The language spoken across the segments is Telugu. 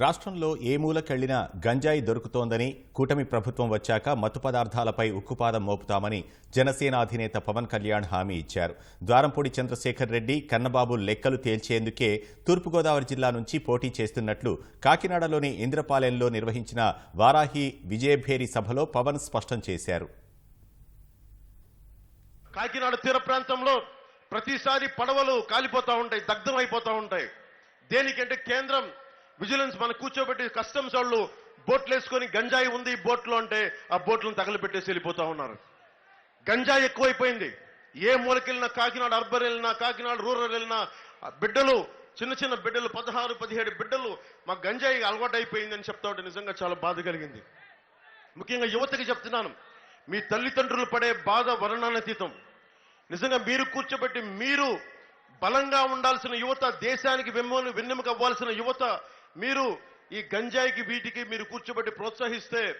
రాష్ట్రంలో ఏ మూలకెళ్ళినా గంజాయి దొరుకుతోందని కూటమి ప్రభుత్వం వచ్చాక మత్తు పదార్థాలపై ఉక్కుపాదం మోపుతామని జనసేన అధినేత పవన్ కళ్యాణ్ హామీ ఇచ్చారు. ద్వారంపూడి చంద్రశేఖర్ రెడ్డి కన్నబాబు లెక్కలు తేల్చేందుకే తూర్పుగోదావరి జిల్లా నుంచి పోటీ చేస్తున్నట్లు కాకినాడలోని ఇంద్రపాలెంలో నిర్వహించిన వారాహి విజయభేరి సభలో పవన్ స్పష్టం చేశారు. కాకినాడ తీర ప్రాంతంలో ప్రతిసారి పడవలు కాలిపోతా ఉంటాయి దగ్ధం అయిపోతా ఉంటాయి. దేనికంటే కేంద్రం విజిలెన్స్ మన కూర్చోబెట్టి కస్టమ్స్ వాళ్ళు బోట్లు వేసుకొని గంజాయి ఉంది బోట్లో అంటే ఆ బోట్లను తగలబెట్టేసి వెళ్ళిపోతా ఉన్నారు. గంజాయి ఎక్కువైపోయింది. ఏ మూలకెళ్ళినా కాకినాడ అర్బన్ వెళ్ళినా కాకినాడ రూరల్ వెళ్ళినా ఆ బిడ్డలు చిన్న చిన్న బిడ్డలు పదహారు పదిహేడు బిడ్డలు మా గంజాయి అలవాటు అని చెప్తా ఉంటే నిజంగా చాలా బాధ కలిగింది. ముఖ్యంగా యువతకి చెప్తున్నాను. మీ తల్లిదండ్రులు పడే బాధ వర్ణానతీతం నిజంగా మీరు కూర్చోబెట్టి మీరు బలంగా ఉండాల్సిన యువత దేశానికి వెన్నెము వెన్నెముక అవ్వాల్సిన యువత మీరు ఈ గంజాయికి వీటికి మీరు కూర్చోబెట్టి ప్రోత్సహిస్తే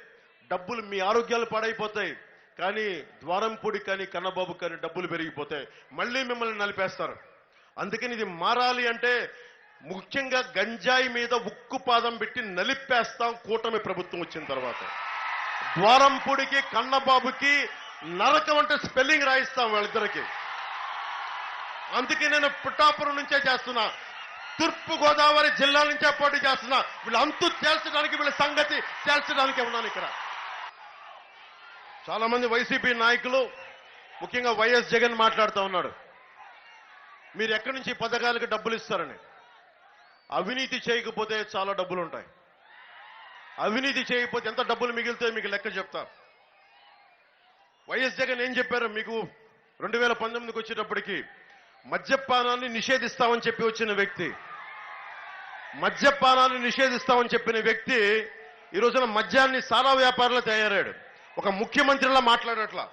డబ్బులు మీ ఆరోగ్యాలు పాడైపోతాయి. కానీ ద్వారంపూడి కానీ కన్నబాబు కానీ డబ్బులు పెరిగిపోతాయి. మళ్ళీ మిమ్మల్ని నలిపేస్తారు. అందుకని ఇది మారాలి అంటే ముఖ్యంగా గంజాయి మీద ఉక్కు పాదం పెట్టి నలిపేస్తాం కూటమి ప్రభుత్వం వచ్చిన తర్వాత. ద్వారంపూడికి కన్నబాబుకి నరకం అంటే స్పెల్లింగ్ రాయిస్తాం వాళ్ళిద్దరికి. అందుకే నేను పుట్టాపురం నుంచే చేస్తున్నా. తూర్పు గోదావరి జిల్లా నుంచే పోటీ చేస్తున్నా వీళ్ళ అంతు తేల్చడానికి వీళ్ళ సంగతి తేల్చడానికి ఉన్నాను ఇక్కడ. చాలా మంది వైసీపీ నాయకులు ముఖ్యంగా వైఎస్ జగన్ మాట్లాడుతూ ఉన్నాడు మీరు ఎక్కడి నుంచి పథకాలకు డబ్బులు ఇస్తారని. అవినీతి చేయకపోతే చాలా డబ్బులు ఉంటాయి అవినీతి చేయకపోతే ఎంత డబ్బులు మిగిలితే మీకు లెక్క చెప్తా. వైఎస్ జగన్ ఏం చెప్పారు? మీకు రెండు వేల పంతొమ్మిదికి వచ్చేటప్పటికి మద్యపానాన్ని నిషేధిస్తామని చెప్పి వచ్చిన వ్యక్తి. మద్యపానాన్ని నిషేధిస్తామని చెప్పిన వ్యక్తి ఈ రోజున మద్యాన్ని సారా వ్యాపారంలో తయారాడు ఒక ముఖ్యమంత్రిలా మాట్లాడట్లా.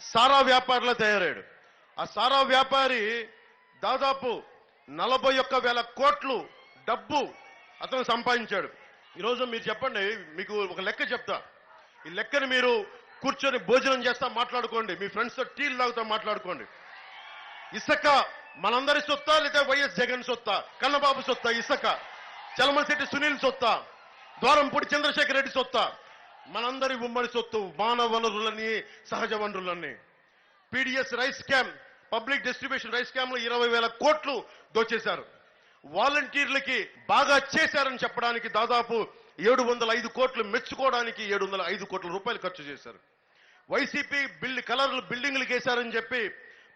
సారా వ్యాపారిలా తయారాడు ఆ సారా వ్యాపారి దాదాపు నలభై ఒక్క వేల కోట్లు డబ్బు అతను సంపాదించాడు. ఈరోజు మీరు చెప్పండి మీకు ఒక లెక్క చెప్తా. ఈ లెక్కని మీరు కూర్చొని భోజనం చేస్తా మాట్లాడుకోండి. మీ ఫ్రెండ్స్తో టీలు తాగుతా మాట్లాడుకోండి. ఇసుక మనందరి సొత్తా లేదా వైఎస్ జగన్ సొత్తా కన్నబాబు సొత్తా ఇసక చలమశెట్టి సునీల్ సొత్తా ద్వారంపూడి చంద్రశేఖర్ రెడ్డి సొత్తా మనందరి ఉమ్మడి సొత్తు మానవ వనరులన్నీ సహజ వనరులన్నీ. PDS rice scam public distribution rice స్కామ్లో ఇరవై వేల కోట్లు దోచేశారు. వాలంటీర్లకి బాగా చేశారని చెప్పడానికి దాదాపు ఏడు వందల ఐదు కోట్లు మెచ్చుకోవడానికి ఏడు వందల ఐదు కోట్ల రూపాయలు ఖర్చు చేశారు. వైసీపీ బిల్డ్ కలర్లు బిల్డింగ్లు వేశారని చెప్పి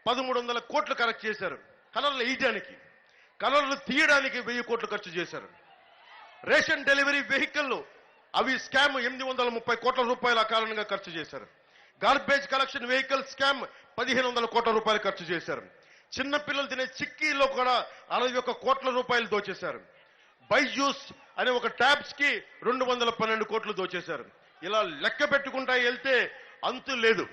పదమూడు వందల కోట్లు కరెక్ట్ చేశారు. కలర్లు వేయడానికి కలర్లు తీయడానికి వెయ్యి కోట్లు ఖర్చు చేశారు. రేషన్ డెలివరీ వెహికల్ అవి స్కామ్ ఎనిమిది వందల ముప్పై కోట్ల రూపాయల కారణంగా ఖర్చు చేశారు. గార్బేజ్ కలెక్షన్ వెహికల్ స్కామ్ పదిహేను వందల కోట్ల రూపాయలు ఖర్చు చేశారు. చిన్న పిల్లలు తినే చిక్కీలో కూడా అరవై ఒక్క కోట్ల రూపాయలు దోచేశారు. బైజూస్ అనే ఒక ట్యాబ్స్కి రెండు వందల పన్నెండు కోట్లు దోచేశారు. ఇలా లెక్క పెట్టుకుంటా వెళ్తే అంతు లేదు.